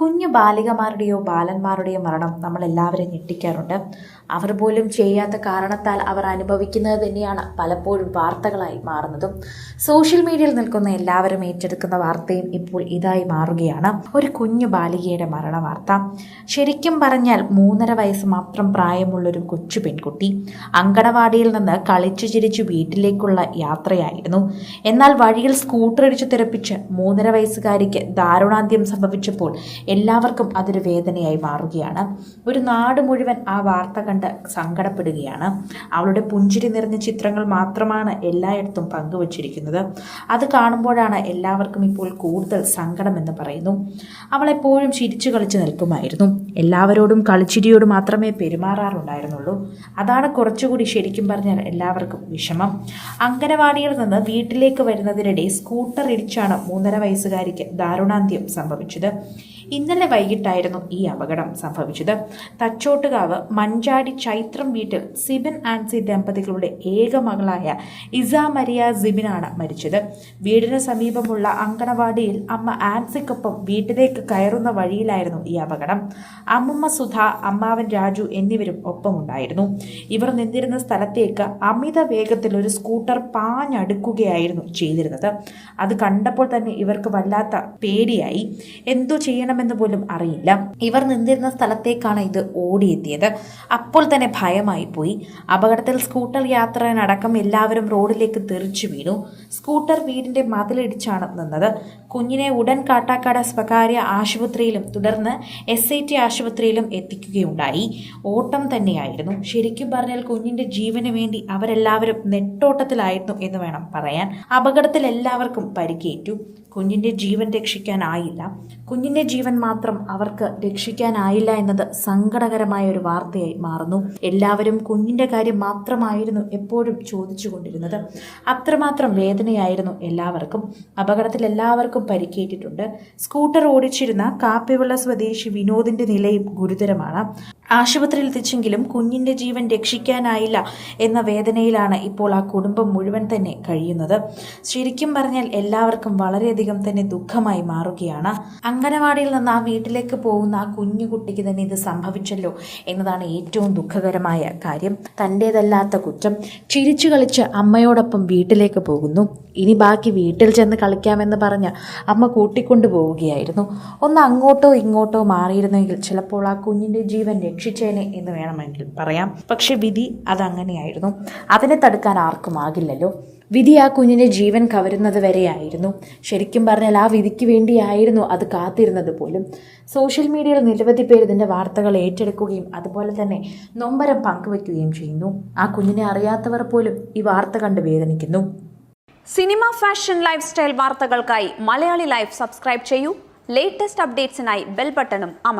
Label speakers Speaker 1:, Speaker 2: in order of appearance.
Speaker 1: കുഞ്ഞു ബാലികമാരുടെയോ ബാലന്മാരുടെയോ മരണം നമ്മൾ എല്ലാവരെയും ഞെട്ടിക്കാറുണ്ട്. അവർ പോലും ചെയ്യാത്ത കാരണത്താൽ അവർ അനുഭവിക്കുന്നത് തന്നെയാണ് പലപ്പോഴും വാർത്തകളായി മാറുന്നതും. സോഷ്യൽ മീഡിയയിൽ നിൽക്കുന്ന എല്ലാവരും ഏറ്റെടുക്കുന്ന വാർത്തയും ഇപ്പോൾ ഇതായി മാറുകയാണ്. ഒരു കുഞ്ഞു ബാലികയുടെ മരണ വാർത്ത ശരിക്കും പറഞ്ഞാൽ മൂന്നര വയസ്സ് മാത്രം പ്രായമുള്ളൊരു കൊച്ചു പെൺകുട്ടി അങ്കണവാടിയിൽ നിന്ന് കളിച്ചു ചിരിച്ചു വീട്ടിലേക്കുള്ള യാത്രയായിരുന്നു. എന്നാൽ വഴിയിൽ സ്കൂട്ടർ ഇടിച്ചു തെറിപ്പിച്ച് മൂന്നര വയസ്സുകാരിക്ക് ദാരുണാന്ത്യം സംഭവിച്ചപ്പോൾ എല്ലാവർക്കും അതൊരു വേദനയായി മാറുകയാണ്. ഒരു നാട് മുഴുവൻ ആ വാർത്ത കണ്ട് സങ്കടപ്പെടുകയാണ്. അവളുടെ പുഞ്ചിരി നിറഞ്ഞ ചിത്രങ്ങൾ മാത്രമാണ് എല്ലായിടത്തും പങ്കുവച്ചിരിക്കുന്നത്. അത് കാണുമ്പോഴാണ് എല്ലാവർക്കും ഇപ്പോൾ കൂടുതൽ സങ്കടമെന്ന് പറയുന്നു. അവളെപ്പോഴും ചിരിച്ചു കളിച്ച് നിൽക്കുമായിരുന്നു. എല്ലാവരോടും കളിച്ചിരിയോട് മാത്രമേ പെരുമാറാറുണ്ടായിരുന്നുള്ളൂ. അതാണ് കുറച്ചുകൂടി ശരിക്കും പറഞ്ഞാൽ എല്ലാവർക്കും വിഷമം. അങ്കനവാടിയിൽ നിന്ന് വീട്ടിലേക്ക് വരുന്നതിനിടെ സ്കൂട്ടർ ഇടിച്ചാണ് മൂന്നര വയസ്സുകാരിക്ക് ദാരുണാന്ത്യം സംഭവിച്ചത്. ഇന്നലെ വൈകിട്ടായിരുന്നു ഈ അപകടം സംഭവിച്ചത്. തച്ചോട്ടുകാവ് മഞ്ചാടി ചൈത്രം വീട്ടിൽ സിബിൻ ആൻസി ദമ്പതികളുടെ ഏക മകളായ ഇസ മരിയ സിബിനാണ് മരിച്ചത്. വീടിന് സമീപമുള്ള അങ്കണവാടിയിൽ അമ്മ ആൻസിക്കൊപ്പം വീട്ടിലേക്ക് കയറുന്ന വഴിയിലായിരുന്നു ഈ അപകടം. അമ്മമ്മ സുധ അമ്മാവൻ രാജു എന്നിവരും ഒപ്പമുണ്ടായിരുന്നു. ഇവർ നിന്നിരുന്ന സ്ഥലത്തേക്ക് അമിത വേഗത്തിൽ ഒരു സ്കൂട്ടർ പാഞ്ഞടുക്കുകയായിരുന്നു ചെയ്തിരുന്നത്. അത് കണ്ടപ്പോൾ തന്നെ ഇവർക്ക് വല്ലാത്ത പേടിയായി. എന്തോ ചെയ്യണമെന്ന് പോലും അറിയില്ല. ഇവർ നിന്നിരുന്ന സ്ഥലത്തേക്കാണ് ഇത് ഓടിയെത്തിയത്. അപ്പോൾ തന്നെ ഭയമായി പോയി. അപകടത്തിൽ സ്കൂട്ടർ യാത്രനടക്കം എല്ലാവരും റോഡിലേക്ക് തെറിച്ചു വീണു. സ്കൂട്ടർ വീടിന്റെ മതിലിടിച്ചാണ് നിന്നത്. കുഞ്ഞിനെ ഉടൻ കാട്ടാക്കാട് സ്വകാര്യ ആശുപത്രിയിലും തുടർന്ന് എസ് ഐ ടി ആശുപത്രിയിലും എത്തിക്കുകയുണ്ടായി. ഓട്ടം തന്നെയായിരുന്നു. ശരിക്കും പറഞ്ഞാൽ കുഞ്ഞിന്റെ ജീവന് വേണ്ടി അവരെല്ലാവരും നെട്ടോട്ടത്തിലായിരുന്നു എന്ന് വേണം പറയാൻ. അപകടത്തിൽ എല്ലാവർക്കും പരിക്കേറ്റു. കുഞ്ഞിന്റെ ജീവൻ രക്ഷിക്കാനായില്ല. കുഞ്ഞിന്റെ മാത്രം അവർക്ക് രക്ഷിക്കാനായില്ല എന്നത് സങ്കടകരമായ ഒരു വാർത്തയായി മാറുന്നു. എല്ലാവരും കുഞ്ഞിന്റെ കാര്യം മാത്രമായിരുന്നു എപ്പോഴും ചോദിച്ചുകൊണ്ടിരുന്നത്. അത്രമാത്രം വേദനയായിരുന്നു എല്ലാവർക്കും. അപകടത്തിൽ എല്ലാവർക്കും പരിക്കേറ്റിട്ടുണ്ട്. സ്കൂട്ടർ ഓടിച്ചിരുന്ന കാപ്പിവിള സ്വദേശി വിനോദിന്റെ നിലയും ഗുരുതരമാണ്. ആശുപത്രിയിൽ എത്തിച്ചെങ്കിലും കുഞ്ഞിന്റെ ജീവൻ രക്ഷിക്കാനായില്ല എന്ന വേദനയിലാണ് ഇപ്പോൾ ആ കുടുംബം മുഴുവൻ തന്നെ കഴിയുന്നത്. ശരിക്കും പറഞ്ഞാൽ എല്ലാവർക്കും വളരെയധികം തന്നെ ദുഃഖമായി മാറുകയാണ്. അംഗനവാടിയിൽ നിന്ന് ആ വീട്ടിലേക്ക് പോകുന്ന ആ കുഞ്ഞു കുട്ടിക്ക് തന്നെ ഇത് സംഭവിച്ചല്ലോ എന്നതാണ് ഏറ്റവും ദുഃഖകരമായ കാര്യം. തന്റേതല്ലാത്ത കുറ്റം ചിരിച്ചു കളിച്ച് അമ്മയോടൊപ്പം വീട്ടിലേക്ക് പോകുന്നു. ഇനി ബാക്കി വീട്ടിൽ ചെന്ന് കളിക്കാമെന്ന് പറഞ്ഞ് അമ്മ കൂട്ടിക്കൊണ്ടു പോവുകയായിരുന്നു. ഒന്ന് അങ്ങോട്ടോ ഇങ്ങോട്ടോ മാറിയിരുന്നെങ്കിൽ ചിലപ്പോൾ ആ കുഞ്ഞിന്റെ ജീവൻ രക്ഷിച്ചേനെ എന്ന് വേണമെങ്കിൽ പറയാം. പക്ഷെ വിധി അതങ്ങനെയായിരുന്നു. അതിനെ തടുക്കാൻ ആർക്കും ആകില്ലല്ലോ. വിധി ആ കുഞ്ഞിന്റെ ജീവൻ കവരുന്നത് വരെയായിരുന്നു. ശരിക്കും പറഞ്ഞാൽ ആ വിധിക്ക് വേണ്ടിയായിരുന്നു അത് കാത്തിരുന്നത് പോലും. സോഷ്യൽ മീഡിയയിൽ നിരവധി പേർ ഇതിന്റെ വാർത്തകൾ ഏറ്റെടുക്കുകയും അതുപോലെ തന്നെ നൊമ്പരം പങ്കുവയ്ക്കുകയും ചെയ്യുന്നു. ആ കുഞ്ഞിനെ അറിയാത്തവർ പോലും ഈ വാർത്ത കണ്ട് വേദനിക്കുന്നു.
Speaker 2: സിനിമ ഫാഷൻ ലൈഫ് സ്റ്റൈൽ വാർത്തകൾക്കായി മലയാളി ലൈഫ് സബ്സ്ക്രൈബ് ചെയ്യൂ. ലേറ്റസ്റ്റ് അപ്ഡേറ്റ്സിനായി ബെൽ ബട്ടണും അമർ